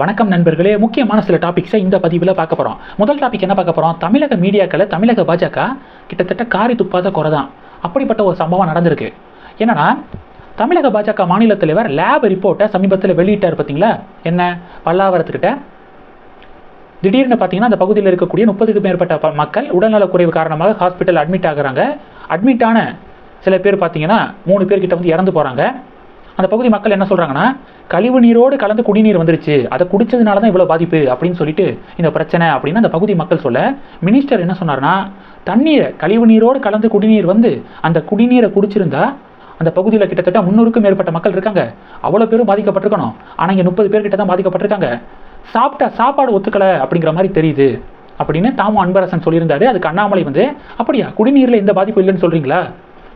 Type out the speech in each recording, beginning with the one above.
வணக்கம் நண்பர்களே. முக்கியமான சில டாபிக்ஸை இந்த பதிவில் பார்க்க போகிறோம் முதல் டாபிக் என்ன பார்க்க போகிறோம் தமிழக மீடியாக்களை தமிழக பாஜக கிட்டத்தட்ட காரி துப்பாத குறை தான் அப்படிப்பட்ட ஒரு சம்பவம் நடந்திருக்கு. என்னன்னா தமிழக பாஜக மாநில தலைவர் லேப் ரிப்போர்ட்டை சமீபத்தில் வெளியிட்டார் பார்த்தீங்களா என்ன? பல்லாவரத்துக்கிட்ட. திடீர்னு பார்த்தீங்கன்னா அந்த பகுதியில் இருக்கக்கூடிய முப்பதுக்கு மேற்பட்ட மக்கள் உடல்நலக்குறைவு காரணமாக ஹாஸ்பிட்டல் அட்மிட் ஆகுறாங்க. அட்மிட்டான சில பேர் பார்த்தீங்கன்னா மூணு பேர்கிட்ட வந்து இறந்து போகிறாங்க அந்த பகுதி மக்கள் என்ன சொல்கிறாங்கன்னா கழிவு நீரோடு கலந்து குடிநீர் வந்துருச்சு அதை குடித்ததுனால தான் இவ்வளோ பாதிப்பு அப்படின்னு சொல்லிட்டு இந்த பிரச்சனை அப்படின்னு அந்த பகுதி மக்கள் சொல்ல மினிஸ்டர் என்ன சொன்னார்னா தண்ணீரை கழிவு நீரோடு கலந்து குடிநீர் வந்து அந்த குடிநீரை குடிச்சிருந்தா அந்த பகுதியில் கிட்டத்தட்ட முந்நூறுக்கும் மேற்பட்ட மக்கள் இருக்காங்க. அவ்வளோ பேரும் பாதிக்கப்பட்டிருக்கணும். ஆனால் இங்கே முப்பது பேர் கிட்ட தான் பாதிக்கப்பட்டிருக்காங்க. சாப்பிட்டா சாப்பாடு ஒத்துக்கலை அப்படிங்கிற மாதிரி தெரியுது அப்படின்னு தாமும் அன்பரசன் சொல்லியிருந்தாரு. அதுக்கு அண்ணாமலை வந்து அப்படியா குடிநீரில் எந்த பாதிப்பு இல்லைன்னு சொல்கிறீங்களா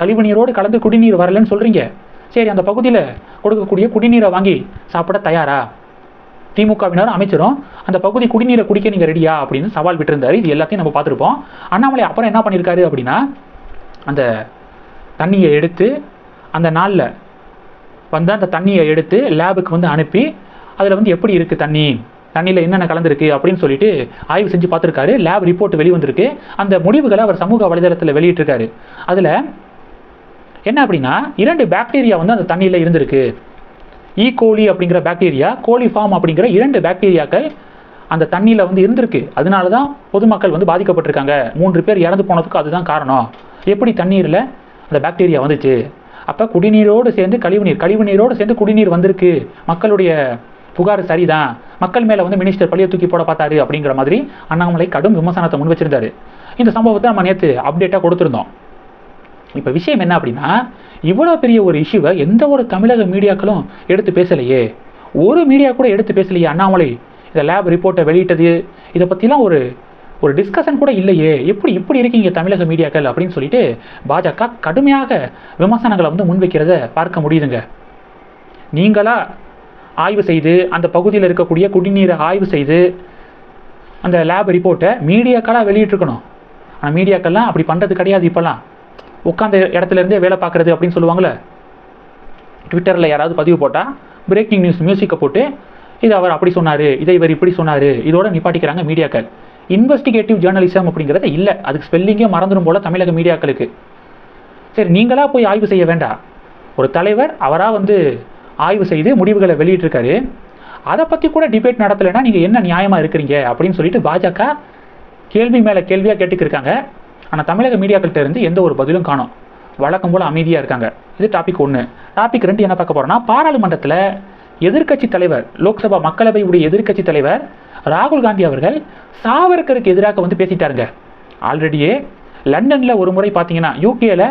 கழிவு நீரோடு கலந்து குடிநீர் வரலன்னு சொல்கிறீங்க சரி அந்த பகுதியில் கொடுக்கக்கூடிய குடிநீரை வாங்கி சாப்பிட தயாரா? திமுகவினர் அமைச்சரும் அந்த பகுதி குடிநீரை குடிக்க நீங்கள் ரெடியா அப்படின்னு சவால் விட்டிருந்தாரு. இது எல்லாத்தையும் நம்ம பார்த்துருப்போம். அண்ணாமலை அப்புறம் என்ன பண்ணியிருக்காரு அப்படின்னா அந்த தண்ணியை எடுத்து அந்த நாளில் வந்து அந்த தண்ணியை எடுத்து லேபுக்கு வந்து அனுப்பி அதில் வந்து எப்படி இருக்குது தண்ணி? தண்ணியில் என்னென்ன கலந்துருக்கு அப்படின்னு சொல்லிட்டு ஆய்வு செஞ்சு பார்த்துருக்காரு. லேப் ரிப்போர்ட் வெளிவந்திருக்கு. அந்த முடிவுகளை அவர் சமூக வலைதளத்தில் வெளியிட்டிருக்காரு. அதில் என்ன அப்படின்னா இரண்டு பாக்டீரியா வந்து அந்த தண்ணியில் இருந்திருக்கு. E. ஈ கோலி அப்படிங்கிற பாக்டீரியா கோலிஃபார்ம் அப்படிங்கிற இரண்டு பாக்டீரியாக்கள் அந்த தண்ணியில் வந்து இருந்திருக்கு. அதனால தான் பொதுமக்கள் வந்து பாதிக்கப்பட்டிருக்காங்க. மூன்று பேர் இறந்து போனதுக்கு அதுதான் காரணம். எப்படி தண்ணீரில் அந்த பாக்டீரியா வந்துச்சு? அப்போ குடிநீரோடு சேர்ந்து கழிவுநீர் கழிவுநீரோடு சேர்ந்து குடிநீர் வந்திருக்கு. மக்களுடைய புகார் சரிதான். மக்கள் மேலே வந்து மினிஸ்டர் பழிய தூக்கி போட பார்த்தாரு அப்படிங்கிற மாதிரி அண்ணாமலை கடும் விமர்சனத்தை முன் வச்சிருந்தாரு. இந்த சம்பவத்தை நம்ம நேற்று அப்டேட்டாக கொடுத்துருந்தோம். இப்போ விஷயம் என்ன அப்படின்னா இவ்வளோ பெரிய ஒரு இஷ்யூவை எந்த ஒரு தமிழக மீடியாக்களும் எடுத்து பேசலையே. ஒரு மீடியா கூட எடுத்து பேசலையே அண்ணாமலை. இந்த லேப் ரிப்போர்ட்டை வெளியிட்டது இதை பற்றிலாம் ஒரு ஒரு டிஸ்கஷன் கூட இல்லையே. எப்படி இப்படி இருக்கீங்க தமிழக மீடியாக்கள் அப்படின்னு சொல்லிட்டு பாஜக கடுமையாக விமர்சனங்களை வந்து முன்வைக்கிறத பார்க்க முடியுதுங்க. நீங்களா ஆய்வு செய்து அந்த பகுதியில் இருக்கக்கூடிய குடிநீரை ஆய்வு செய்து அந்த லேப் ரிப்போர்ட்டை மீடியாக்களாக வெளியிட்டிருக்கணும். ஆனால் மீடியாக்கள்லாம் அப்படி பண்ணுறது கிடையாது இப்போல்லாம். உட்காந்த இடத்துல இருந்தே வேலை பார்க்குறது அப்படின்னு சொல்லுவாங்கள்ல ட்விட்டரில் யாராவது பதிவு போட்டால் பிரேக்கிங் நியூஸ் மியூசிக்கை போட்டு இது அவர் அப்படி சொன்னார் இதை இவர் இப்படி சொன்னார் இதோட நிப்பாட்டிக்கிறாங்க மீடியாக்கள். இன்வெஸ்டிகேட்டிவ் ஜேர்னலிசம் அப்படிங்கிறது இல்லை. அதுக்கு ஸ்பெல்லிங்கே மறந்துடும் போல தமிழக மீடியாக்களுக்கு. சரி நீங்களாக போய் ஆய்வு செய்ய வேண்டாம். ஒரு தலைவர் அவராக வந்து ஆய்வு செய்து முடிவுகளை வெளியிட்டிருக்காரு. அதை பற்றி கூட டிபேட் நடத்தலைன்னா நீங்கள் என்ன நியாயமாக இருக்கிறீங்க அப்படின்னு சொல்லிட்டு பாஜக கேள்வி மேலே கேள்வியாக கேட்டுக்கிருக்காங்க. ஆனால் தமிழக மீடியாக்கள்கிட்ட இருந்து எந்த ஒரு பதிலும் காணும். வழக்கம் போல் அமைதியாக இருக்காங்க. இது டாபிக் ஒன்று டாபிக் ரெண்டு என்ன பார்க்க போகிறோம்னா பாராளுமன்றத்தில் எதிர்க்கட்சி தலைவர் லோக்சபா மக்களவையுடைய எதிர்க்கட்சி தலைவர் ராகுல் காந்தி அவர்கள் சாவர்கருக்கு எதிராக வந்து பேசிட்டாருங்க. ஆல்ரெடியே லண்டனில் ஒரு முறை பார்த்தீங்கன்னா யூகேல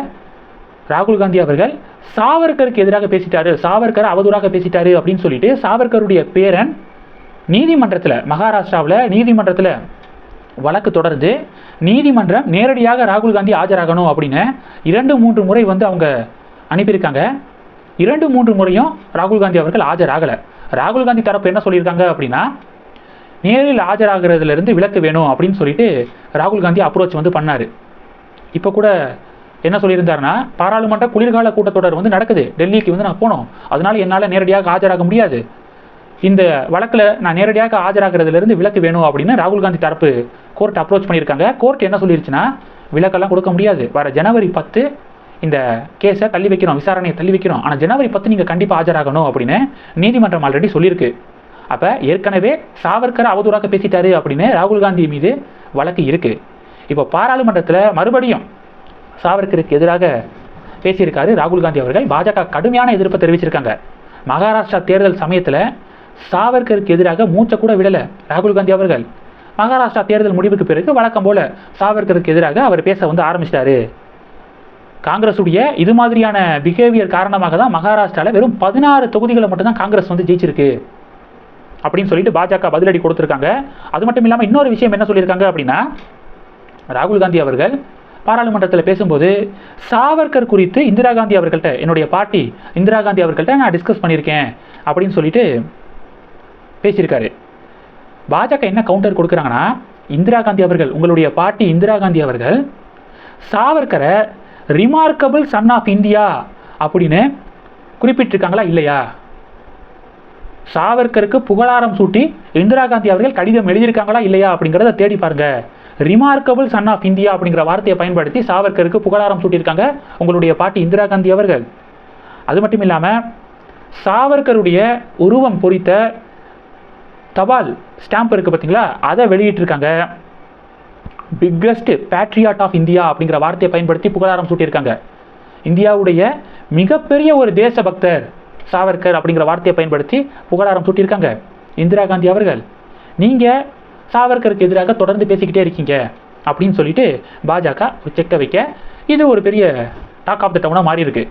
ராகுல் காந்தி அவர்கள் சாவர்கருக்கு எதிராக பேசிட்டாரு. சாவர்கர் அவதூறாக பேசிட்டாரு அப்படின்னு சொல்லிட்டு சாவர்கருடைய பேரன் நீதிமன்றத்தில் மகாராஷ்டிராவில் நீதிமன்றத்தில் வழக்கு தொடர்ந்து நீதிமன்றம் நேரடியாக ராகுல் காந்தி ஆஜராகணும் அப்படின்னு இரண்டு மூன்று முறை வந்து அவங்க அனுப்பியிருக்காங்க. இரண்டு மூன்று முறையும் ராகுல் காந்தி அவர்கள் ஆஜராகலை. ராகுல் காந்தி தரப்பு என்ன சொல்லியிருக்காங்க அப்படின்னா நேரில் ஆஜராகிறதுலேருந்து விலக்கு வேணும் அப்படின்னு சொல்லிட்டு ராகுல் காந்தி அப்ரோச் வந்து பண்ணார். இப்போ கூட என்ன சொல்லியிருந்தாருன்னா பாராளுமன்ற குளிர்கால கூட்டத்தொடர் வந்து நடக்குது. டெல்லிக்கு வந்து நான் போனோம். அதனால என்னால் நேரடியாக ஆஜராக முடியாது. இந்த வழக்கில் நான் நேரடியாக ஆஜராகிறதுலேருந்து விலக்கு வேணும் அப்படின்னு ராகுல் காந்தி தரப்பு கோர்ட் அப்ரோச் பண்ணியிருக்காங்க. கோர்ட் என்ன சொல்லிருச்சுன்னா விலக்கெல்லாம் கொடுக்க முடியாது. வர ஜனவரி பத்து இந்த கேஸை தள்ளி வைக்கிறோம் விசாரணையை தள்ளி வைக்கிறோம். ஆனால் ஜனவரி பத்து நீங்கள் கண்டிப்பாக ஆஜராகணும் அப்படின்னு நீதிமன்றம் ஆல்ரெடி சொல்லியிருக்கு. அப்போ ஏற்கனவே சாவர்கர் அவதூறாக பேசிட்டாரு அப்படின்னு ராகுல் காந்தி மீது வழக்கு இருக்குது இப்போ பாராளுமன்றத்தில் மறுபடியும் சாவர்கருக்கு எதிராக பேசியிருக்காரு ராகுல் காந்தி அவர்கள். பாஜக கடுமையான எதிர்ப்பை தெரிவிச்சிருக்காங்க. மகாராஷ்டிரா தேர்தல் சமயத்தில் சாவர்கருக்கு எதிராக மூச்சை கூட விடலை ராகுல் காந்தி அவர்கள். மகாராஷ்டிரா தேர்தல் முடிவுக்கு பிறகு வழக்கம் போல சாவர்கருக்கு எதிராக அவர் பேச வந்து ஆரம்பிச்சிட்டாரு. காங்கிரஸுடைய இது மாதிரியான பிஹேவியர் காரணமாக தான் மகாராஷ்டிராவில் வெறும் பதினாறு தொகுதிகளை மட்டும்தான் காங்கிரஸ் வந்து ஜெயிச்சிருக்கு. அப்படின்னு சொல்லிட்டு பாஜக பதிலடி கொடுத்துருக்காங்க. அது மட்டும் இல்லாமல் இன்னொரு விஷயம் என்ன சொல்லியிருக்காங்க அப்படின்னா ராகுல் காந்தி அவர்கள் பாராளுமன்றத்தில் பேசும்போது சாவர்கர் குறித்து இந்திரா காந்தி அவர்கள்ட்ட என்னுடைய பாட்டி இந்திரா காந்தி அவர்கள்ட்ட நான் டிஸ்கஸ் பண்ணியிருக்கேன் அப்படின்னு சொல்லிட்டு பேசியிருக்காரு. பாஜக என்ன கவுண்டர் கொடுக்குறாங்கன்னா இந்திரா காந்தி அவர்கள் உங்களுடைய பாட்டி இந்திரா காந்தி அவர்கள் சாவர்கரை ரிமார்க்கபிள் சன் ஆஃப் இந்தியா அப்படின்னு குறிப்பிட்டிருக்காங்களா இல்லையா? சாவர்கருக்கு புகழாரம் சூட்டி இந்திரா காந்தி அவர்கள் கடிதம் எழுதியிருக்காங்களா இல்லையா அப்படிங்கிறத தேடி பாருங்க. ரிமார்க்கபிள் சன் ஆஃப் இந்தியா அப்படிங்கிற வார்த்தையை பயன்படுத்தி சாவர்கருக்கு புகழாரம் சூட்டியிருக்காங்க உங்களுடைய பாட்டி இந்திரா காந்தி அவர்கள். அது மட்டும் இல்லாமல் சாவர்கருடைய உருவம் பொறித்த தபால் ஸ்டாம்ப் இருக்குது பார்த்தீங்களா அதை வெளியிட்டிருக்காங்க. பிக்கஸ்ட் பேட்ரியாட் ஆஃப் இந்தியா அப்படிங்கிற வார்த்தையை பயன்படுத்தி புகழாரம் சூட்டியிருக்காங்க. இந்தியாவுடைய மிகப்பெரிய ஒரு தேசபக்தர் சாவர்கர் அப்படிங்கிற வார்த்தையை பயன்படுத்தி புகழாரம் சூட்டியிருக்காங்க. இந்திரா காந்தி அவர்கள் நீங்கள் சாவர்கருக்கு எதிராக தொடர்ந்து பேசிக்கிட்டே இருக்கீங்க அப்படின்னு சொல்லிட்டு பாஜக ஒரு செக்க வைக்க இது ஒரு பெரிய டாக் ஆஃப் த டவுனாக மாறி இருக்குது